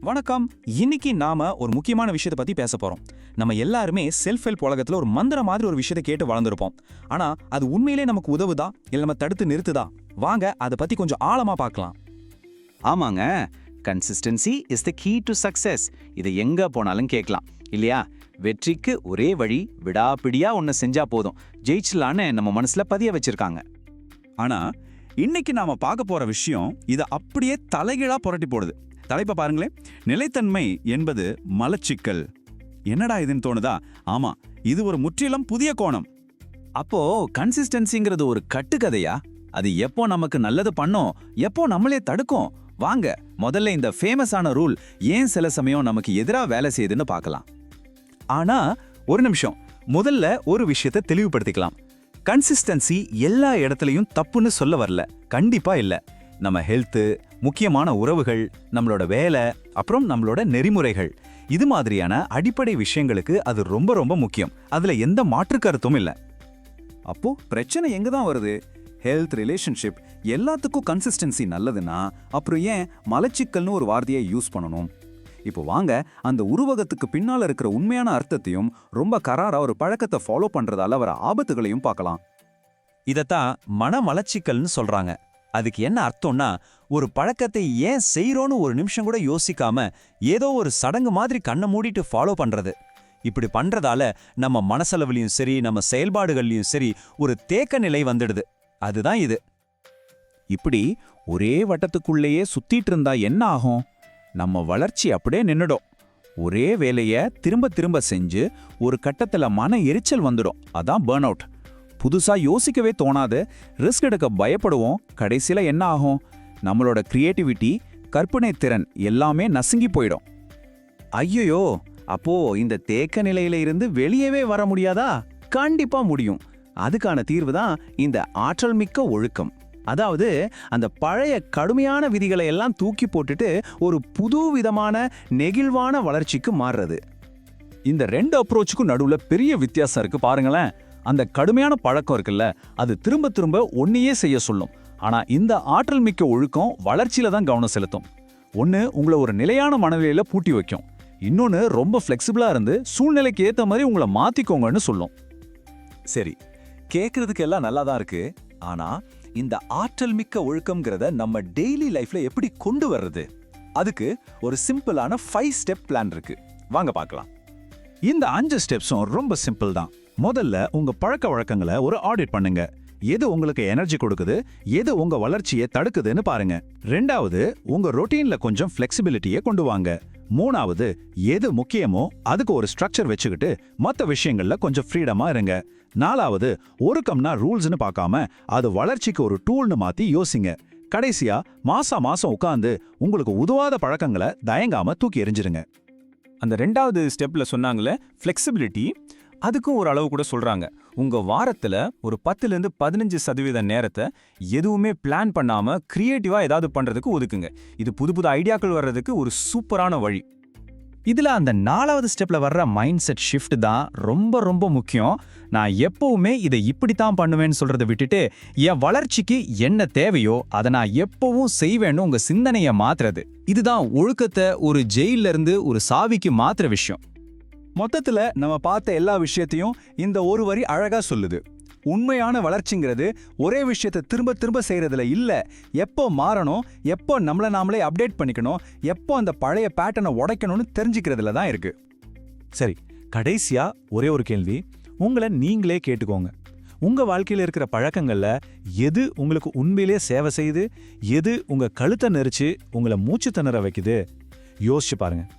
வணக்கம். இன்னைக்கு நாம ஒரு முக்கியமான விஷயத்தை பத்தி பேச போறோம். நம்ம எல்லாருமே செல்ஃப் ஹெல்ப் உலகத்துல ஒரு மந்திர மாதிரி ஒரு விஷயத்தை கேட்டு வளர்ந்துருப்போம். ஆனா அது உண்மையிலே நமக்கு உதவுதா? இல்ல நம்ம தடுத்து நிறுத்துதா? வாங்க அதை பத்தி கொஞ்சம் ஆழமா பார்க்கலாம். ஆமாங்க. Consistency is the key to success இதை எங்க போனாலும் கேட்கலாம். இல்லையா? வெற்றிக்கு ஒரே வழி விடாப்பிடியா ஒன்று செஞ்சா போதும். ஜெயிச்சலான்னு நம்ம மனசுல பதிய வச்சிருக்காங்க. ஆனா இன்னைக்கு நாம பார்க்க போற விஷயம் இதை அப்படியே தலைகீழா புரட்டி போடுது. தலைப்பை பாருங்களேன். நிலைத்தன்மை என்பது மலச்சிக்கல். என்னடா இதுன்னு தோணுதா? ஆமா இது ஒரு முற்றிலும் புதிய கோணம். அப்போ கன்சிஸ்டன்சிங்கிறது ஒரு கட்டுக்கதையா? அது எப்போ நமக்கு நல்லது பண்ணும்? எப்போ நம்மளே தடுக்கும்? வாங்க முதல்ல இந்த ஃபேமஸான ரூல் ஏன் சில சமயம் நமக்கு எதிராக வேலை செய்யுதுன்னு பார்க்கலாம். ஆனா ஒரு நிமிஷம் முதல்ல ஒரு விஷயத்தை தெளிவுபடுத்திக்கலாம். கன்சிஸ்டன்சி எல்லா இடத்துலையும் தப்புன்னு சொல்ல வரல. கண்டிப்பா இல்லை. நம்ம ஹெல்த்து முக்கியமான உறவுகள் நம்மளோட வேலை அப்புறம் நம்மளோட நெறிமுறைகள். இது மாதிரியான அடிப்படை விஷயங்களுக்கு அது ரொம்ப ரொம்ப முக்கியம். அதுல எந்த மாற்று கருத்தும் இல்ல. அப்போ பிரச்சனை எங்க தான் வருது? ஹெல்த் ரிலேஷன்ஷிப் எல்லாத்துக்கும் கன்சிஸ்டன்சி நல்லதுன்னா அப்புறம் ஏன் மலச்சிக்கல்னு ஒரு வார்த்தையை யூஸ் பண்ணணும்? இப்போ வாங்க அந்த உருவகத்துக்கு பின்னால் இருக்கிற உண்மையான அர்த்தத்தையும் ரொம்ப கராரா ஒரு பழக்கத்தை ஃபாலோ பண்றதால வர ஆபத்துகளையும் பார்க்கலாம். இதைத்தான் மன மலச்சிக்கல்னு சொல்றாங்க. அதுக்கு என்ன அர்த்தம்னா ஒரு பழக்கத்தை ஏன் செய்றோன்னு ஒரு நிமிஷம் கூட யோசிக்காம ஏதோ ஒரு சடங்கு மாதிரி கண்ணை மூடிட்டு ஃபாலோ பண்றது. இப்படி பண்றதால நம்ம மனசளவுலையும் சரி நம்ம செயல்பாடுகள்லயும் சரி ஒரு தேக்க நிலை வந்துடுது. அதுதான் இது. இப்படி ஒரே வட்டத்துக்குள்ளேயே சுத்திட்டு இருந்தா என்ன ஆகும்? நம்ம வளர்ச்சி அப்படியே நின்னுடும். ஒரே வேலையை திரும்ப திரும்ப செஞ்சு ஒரு கட்டத்துல மன எரிச்சல் வந்துடும். அதான் பேர்ன் அவுட் புதுசாக யோசிக்கவே தோணாது. ரிஸ்க் எடுக்க பயப்படுவோம். கடைசியில் என்ன ஆகும்? நம்மளோட கிரியேட்டிவிட்டி கற்பனை திறன் எல்லாமே நசுங்கி போயிடும். ஐயோ அப்போ இந்த தேக்க நிலையில இருந்து வெளியவே வர முடியாதா? கண்டிப்பா முடியும். அதுக்கான தீர்வு தான் இந்த ஆற்றல் மிக்க ஒழுக்கம். அதாவது அந்த பழைய கடுமையான விதிகளை எல்லாம் தூக்கி போட்டுட்டு ஒரு புது விதமான நெகிழ்வான வளர்ச்சிக்கு மாறுறது. இந்த ரெண்டு அப்ரோச்சுக்கும் நடுவில் பெரிய வித்தியாசம் இருக்கு பாருங்களேன். அந்த கடுமையான பழக்கம் இருக்குல்ல அது திரும்ப திரும்ப ஒன்னையே செய்ய சொல்லும். ஆனா இந்த ஆற்றல் மிக்க ஒழுக்கம் வளர்ச்சியில தான் கவனம் செலுத்தும். ஒன்று உங்களை ஒரு நிலையான மனநிலையில பூட்டி வைக்கும். இன்னொன்று ரொம்ப ஃப்ளெக்சிபிளாக இருந்து சூழ்நிலைக்கு ஏற்ற மாதிரி உங்களை மாற்றிக்கோங்கன்னு சொல்லும். சரி கேட்குறதுக்கு எல்லாம் நல்லா தான் இருக்கு. ஆனால் இந்த ஆற்றல் மிக்க ஒழுக்கம்ங்கிறத நம்ம டெய்லி லைஃப்ல எப்படி கொண்டு வர்றது? அதுக்கு ஒரு சிம்பிளான ஃபைவ் ஸ்டெப் பிளான் இருக்கு. வாங்க பார்க்கலாம். இந்த அஞ்சு ஸ்டெப்ஸும் ரொம்ப சிம்பிள் தான். முதல்ல உங்க பழக்க வழக்கங்களை ஒரு ஆடிட் பண்ணுங்க. எது உங்களுக்கு எனர்ஜி கொடுக்குது எது உங்க வளர்ச்சியை தடுக்குதுன்னு பாருங்க. ரெண்டாவது உங்க ரொட்டீன்ல கொஞ்சம் ஃபிளெக்சிபிலிட்டியை கொண்டு வாங்க. மூணாவது எது முக்கியமோ அதுக்கு ஒரு ஸ்ட்ரக்சர் வச்சுக்கிட்டு மற்ற விஷயங்கள்ல கொஞ்சம் ஃப்ரீடமா இருங்க. நாலாவது ஒருக்கம்னா ரூல்ஸ்னு பார்க்காம அது வளர்ச்சிக்கு ஒரு டூல்னு மாத்தி யோசிங்க. கடைசியா மாசா மாசம் உட்காந்து உங்களுக்கு உதவாத பழக்கங்களை தயங்காம தூக்கி எறிஞ்சிருங்க. அந்த ரெண்டாவது ஸ்டெப்ல சொன்னாங்களே ஃப்ளெக்சிபிலிட்டி அதுக்கும் ஒரு அளவு கூட சொல்றாங்க. உங்க வாரத்துல ஒரு பத்துலேருந்து பதினஞ்சு சதவீத நேரத்தை எதுவுமே பிளான் பண்ணாம கிரியேட்டிவா ஏதாவது பண்றதுக்கு ஒதுக்குங்க. இது புது புது ஐடியாக்கள் வர்றதுக்கு ஒரு சூப்பரான வழி. இதில் அந்த நாலாவது ஸ்டெப்பில் வர்ற மைண்ட் செட் ஷிஃப்ட் தான் ரொம்ப ரொம்ப முக்கியம். நான் எப்போவுமே இதை இப்படித்தான் பண்ணுவேன்னு சொல்கிறத விட்டுட்டு என் வளர்ச்சிக்கு என்ன தேவையோ அதை நான் எப்போவும் செய்வேன்னு உங்கள் சிந்தனையை மாத்துறது. இதுதான் ஒழுக்கத்தை ஒரு ஜெயிலிருந்து ஒரு சாவிக்கு மாற்றுற விஷயம். மொத்தத்துல நம்ம பார்த்த எல்லா விஷயத்தையும் இந்த ஒரு வரி அழகா சொல்லுது. உண்மையான வளர்ச்சிங்கிறது ஒரே விஷயத்தை திரும்ப திரும்ப செய்கிறதுல இல்லை. எப்போ மாறணும் எப்போ நம்மளை நாமளே அப்டேட் பண்ணிக்கணும் எப்போ அந்த பழைய பேட்டர்னை உடைக்கணும்னு தெரிஞ்சுக்கிறதுல தான் இருக்கு. சரி கடைசியாக ஒரே ஒரு கேள்வி. உங்களை நீங்களே கேட்டுக்கோங்க. உங்கள் வாழ்க்கையில் இருக்கிற பழக்கங்களில் எது உங்களுக்கு உண்மையிலேயே சேவை செய்யுது? எது உங்கள் கழுத்தை நெரிச்சு உங்களை மூச்சு திணற வைக்குது? யோசிச்சு பாருங்கள்